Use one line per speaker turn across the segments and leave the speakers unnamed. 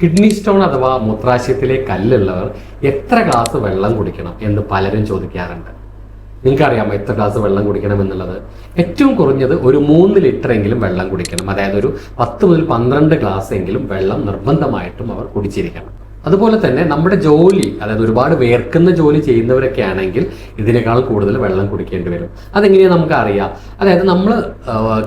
Kidney stone അഥവാ മൂത്രാശയത്തിലെ കല്ലുള്ളവർ എത്ര glass വെള്ളം കുടിക്കണം എന്ന് പലരും ചോദിക്കാറുണ്ട്. നിങ്ങൾക്കറിയാമോ എത്ര ഗ്ലാസ് വെള്ളം കുടിക്കണം എന്നുള്ളത്? ഏറ്റവും കുറഞ്ഞത് ഒരു മൂന്ന് ലിറ്റർ എങ്കിലും വെള്ളം കുടിക്കണം. അതായത് ഒരു പത്ത് മുതൽ പന്ത്രണ്ട് ഗ്ലാസ് എങ്കിലും വെള്ളം നിർബന്ധമായിട്ടും അവർ കുടിച്ചിരിക്കണം. അതുപോലെ തന്നെ നമ്മുടെ ജോലി അതായത് ഒരുപാട് വേർക്കുന്ന ജോലി ചെയ്യുന്നവരൊക്കെ ആണെങ്കിൽ ഇതിനേക്കാൾ കൂടുതൽ വെള്ളം കുടിക്കേണ്ടി വരും. അതെങ്ങനെയാ നമുക്ക് അറിയാം? അതായത് നമ്മൾ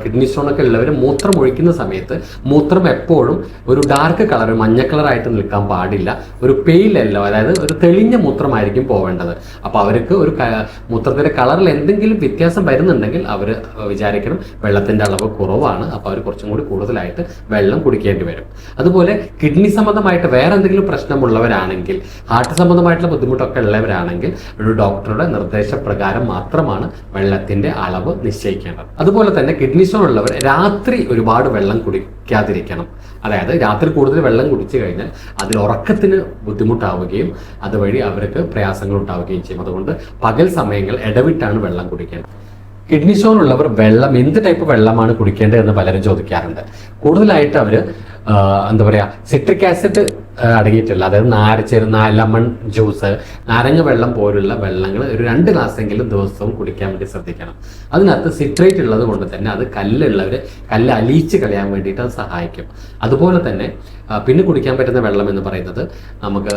കിഡ്നി സ്റ്റോൺ ഒക്കെ ഉള്ളവർ മൂത്രം ഒഴിക്കുന്ന സമയത്ത് മൂത്രം എപ്പോഴും ഒരു ഡാർക്ക് കളർ മഞ്ഞ കളറായിട്ട് നിൽക്കാൻ പാടില്ല. ഒരു പെയിൽ അല്ലോ അതായത് ഒരു തെളിഞ്ഞ മൂത്രമായിരിക്കും പോവേണ്ടത്. അപ്പോൾ അവർക്ക് ഒരു മൂത്രത്തിന്റെ കളറിൽ എന്തെങ്കിലും വ്യത്യാസം വരുന്നുണ്ടെങ്കിൽ അവർ വിചാരിക്കണം വെള്ളത്തിന്റെ അളവ് കുറവാണ്. അപ്പോൾ അവർ കുറച്ചും കൂടി കൂടുതലായിട്ട് വെള്ളം കുടിക്കേണ്ടി വരും. അതുപോലെ കിഡ്നി സംബന്ധമായിട്ട് വേറെ എന്തെങ്കിലും പ്രശ്നമുള്ളവരാണെങ്കിൽ ഹാർട്ട് സംബന്ധമായിട്ടുള്ള ബുദ്ധിമുട്ടൊക്കെ ഉള്ളവരാണെങ്കിൽ ഒരു ഡോക്ടറുടെ നിർദ്ദേശപ്രകാരം മാത്രമാണ് വെള്ളത്തിന്റെ അളവ് നിശ്ചയിക്കേണ്ടത്. അതുപോലെ തന്നെ കിഡ്നി സ്റ്റോൺ ഉള്ളവർ രാത്രി ഒരുപാട് വെള്ളം കുടിക്കാതിരിക്കണം. അതായത് രാത്രി കൂടുതൽ വെള്ളം കുടിച്ചു കഴിഞ്ഞാൽ അതിൽ ഉറക്കത്തിന് ബുദ്ധിമുട്ടാവുകയും അതുവഴി അവർക്ക് പ്രയാസങ്ങൾ ഉണ്ടാവുകയും ചെയ്യും. അതുകൊണ്ട് പകൽ സമയങ്ങൾ ഇടവിട്ടാണ് വെള്ളം കുടിക്കേണ്ടത്. കിഡ്നി സ്റ്റോൺ ഉള്ളവർ വെള്ളം എന്ത് ടൈപ്പ് വെള്ളമാണ് കുടിക്കേണ്ടത് എന്ന് പലരും ചോദിക്കാറുണ്ട്. കൂടുതലായിട്ട് അവർ എന്താ പറയുക സിട്രിക് ആസിഡ് അടങ്ങിയിട്ടുള്ള അതായത് നാരച്ചേര് ലെമൺ ജ്യൂസ് നാരങ്ങ വെള്ളം പോലുള്ള വെള്ളങ്ങൾ ഒരു രണ്ട് ഗ്ലാസ്സെങ്കിലും ദിവസവും കുടിക്കാൻ വേണ്ടി ശ്രദ്ധിക്കണം. അതിനകത്ത് സിട്രേറ്റ് ഉള്ളത് കൊണ്ട് തന്നെ അത് കല്ലുള്ളവർ കല്ല് അലിയിച്ച് കളയാൻ വേണ്ടിയിട്ട് അത് സഹായിക്കും. അതുപോലെ തന്നെ പിന്നെ കുടിക്കാൻ പറ്റുന്ന വെള്ളം എന്ന് പറയുന്നത് നമുക്ക്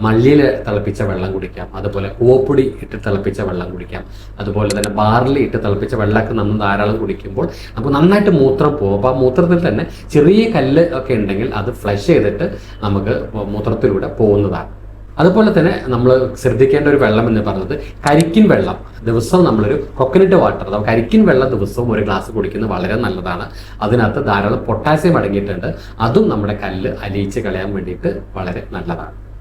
മള്ളിയിൽ തിളപ്പിച്ച വെള്ളം കുടിക്കാം. അതുപോലെ കൂവപ്പൊടി ഇട്ട് തിളപ്പിച്ച വെള്ളം കുടിക്കാം. അതുപോലെ തന്നെ ബാർലി ഇട്ട് തിളപ്പിച്ച വെള്ളമൊക്കെ നമ്മൾ ധാരാളം കുടിക്കുമ്പോൾ നമുക്ക് നന്നായിട്ട് മൂത്രം പോകും അപ്പോൾ ആ മൂത്രത്തിൽ തന്നെ ചെറിയ കല്ല് ഒക്കെ ഉണ്ടെങ്കിൽ അത് ഫ്ലഷ് ചെയ്തിട്ട് മൂത്രത്തിലൂടെ പോകുന്നതാണ്. അതുപോലെ തന്നെ നമ്മൾ ശ്രദ്ധിക്കേണ്ട ഒരു വെള്ളം എന്ന് പറയുന്നത് കരിക്കിൻ വെള്ളം. ദിവസവും നമ്മളൊരു കൊക്കനട്ട് വാട്ടർ അഥവാ കരിക്കിൻ വെള്ളം ദിവസവും ഒരു ഗ്ലാസ് കുടിക്കുന്നത് വളരെ നല്ലതാണ്. അതിനകത്ത് ധാരാളം പൊട്ടാസ്യം അടങ്ങിയിട്ടുണ്ട്. അതും നമ്മുടെ കല്ല് അലിയിച്ച് കളയാൻ വേണ്ടിയിട്ട് വളരെ നല്ലതാണ്.